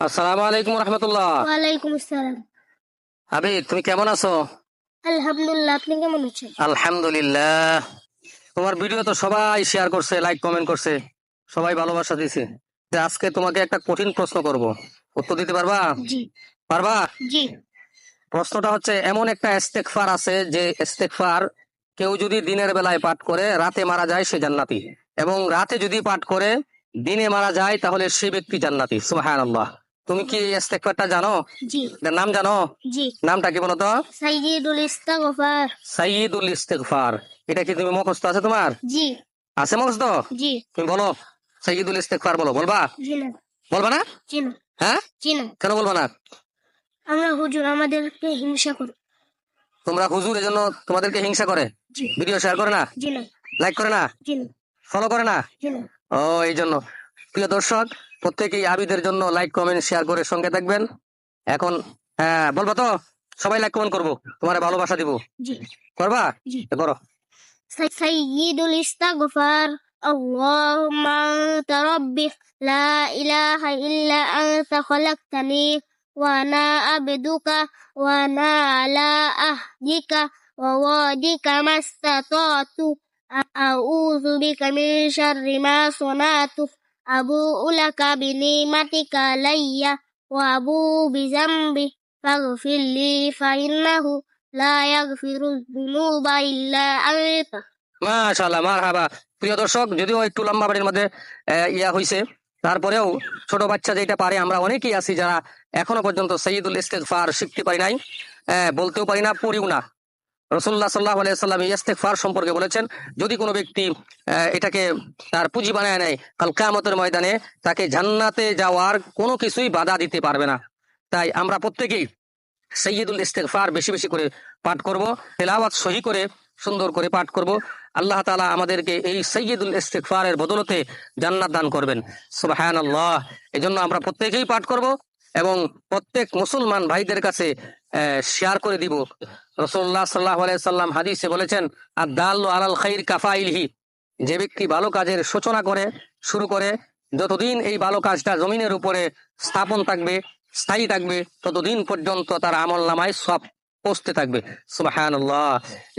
আসসালামু আলাইকুম রহমতুল্লাহ। ওয়ালাইকুম আসসালাম। আবিদ তুমি কেমন আছো? আলহামদুলিল্লাহ আপনি কেমন আছেন? আলহামদুলিল্লাহ। তোমার ভিডিও তো সবাই শেয়ার করছে লাইক কমেন্ট করছে সবাই ভালোবাসা দিছে। যে আজকে তোমাকে একটা কঠিন প্রশ্ন করব। উত্তর দিতে পারবা? জি। পারবা? জি। প্রশ্নটা হচ্ছে এমন একটা ইস্তেগফার আছে যে ইস্তেগফার কেউ যদি দিনের বেলায় পাঠ করে রাতে মারা যায় সে জান্নাতি। এবং রাতে যদি পাঠ করে দিনে মারা যায় তাহলে সে ব্যক্তি জান্নাতি। সুবহানাল্লাহ। তুমি কি ইস্তেগফারটা জানো? জি। নাম জানো? জি। নামটা কি বলো তো? সাইয়্যিদুল ইস্তিগফার। সাইয়্যিদুল ইস্তেগফার। এটা কি তুমি মুখস্থ আছে তোমার? জি। আছে মুখস্থ? জি। তুমি বলো। সাইয়্যিদুল ইস্তেগফার বলো বলবা? জি না। বলবা না? জি না। হ্যাঁ? জি না। কেন বলবা না? আমরা হুজুর আমাদেরকে হিংসা করি। তোমরা হুজুর এজন্য তোমাদেরকে হিংসা করে? জি। ভিডিও শেয়ার করে না? জি না। লাইক করে না? জি না। ফলো করে না? জি না। ও এই জন্য প্রিয় দর্শক প্রত্যেকেই আবিদের জন্য লাইক কমেন্ট শেয়ার করে সঙ্গে থাকবেন এখন হ্যাঁ বলবো তো সবাই লাইক কমেন্ট করবো তোমার ভালোবাসা দিব জি করবা জি এ করো سي- سيد الاستغفار اللهم أنت ربي لا إله إلا أنت خلقتني وأنا عبدك وأنا على عهدك ووعدك ما استطعت أ- أعوذ بك من شر ما صنعت أبوء لك بنعمتك علي وأبوء بذنبي فاغفر لي فإنه لا يغفر الذنوب إلا أنت মাশাআল্লাহ মারহাবা প্রিয় দর্শক যদিও একটু লম্বা বাড়ির মধ্যে আহ, ইয়া হইছে তারপরেও ছোট বাচ্চা যেটা পারে আমরা অনেকেই আছি যারা এখনো পর্যন্ত সঈদুল ইস্তেগফার শিখতে পারি নাই আহ, বলতেও পারি না পড়িও না রসুল্লাহ সাল্লাহ আলাইসাল্লাম ইস্তেগফার সম্পর্কে বলেছেন, যদি কোনো ব্যক্তি এটাকে তার পুঁজি বানায় নেয়, কাল কামতের ময়দানে তাকে জান্নাতে যাওয়ার কোনো কিছুই বাধা দিতে পারবে না। তাই আমরা প্রত্যেকেই সৈয়দুল ইস্তেগফার বেশি বেশি করে পাঠ করব, তেলাওয়াত সহি করে, সুন্দর করে পাঠ করব। আল্লাহ তালা আমাদেরকে এই সৈয়দুল ইস্তেগফারের বদলতে জান্নাত দান করবেন। সুবহানাল্লাহ। এই জন্য আমরা প্রত্যেকেই পাঠ করব এবং প্রত্যেক মুসলমান ভাইদের কাছে শেয়ার করে দিব। রসুল্লাহ সাল্লাহ সাল্লাম হাদিসে বলেছেন আর দাল আলাল খাইর কাফাইলহি। যে ব্যক্তি ভালো কাজের সূচনা করে, শুরু করে, যতদিন এই ভালো কাজটা জমিনের উপরে স্থাপন থাকবে, স্থায়ী থাকবে, ততদিন পর্যন্ত তার আমল নামায় সব পৌঁছতে থাকবে। সুবাহান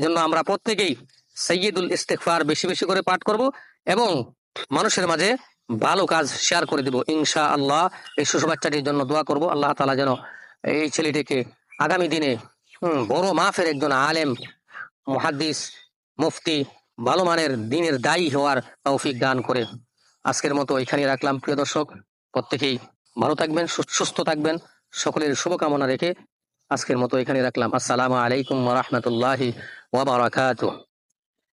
জন্য আমরা প্রত্যেকেই সৈয়দুল ইস্তেকফার বেশি বেশি করে পাঠ করব এবং মানুষের মাঝে ভালো কাজ শেয়ার করে দিব। ইনশা আল্লাহ এই শিশু বাচ্চাটির জন্য দোয়া করব। আল্লাহ তালা যেন এই ছেলেটিকে আগামী দিনে বড় মাফের একজন আলেম, মহাদ্দিস, মুফতি, ভালো মানের দিনের দায়ী হওয়ার তৌফিক দান করে। আজকের মতো এখানে রাখলাম, প্রিয় দর্শক। প্রত্যেকেই ভালো থাকবেন সুস্থ থাকবেন। সকলের শুভকামনা রেখে আজকের মতো এখানে রাখলাম। আসসালাম আলাইকুম রহমতুল্লাহ ওবরাকাত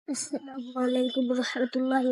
আসসালামু আলাইকুম রহমতুল্লাহি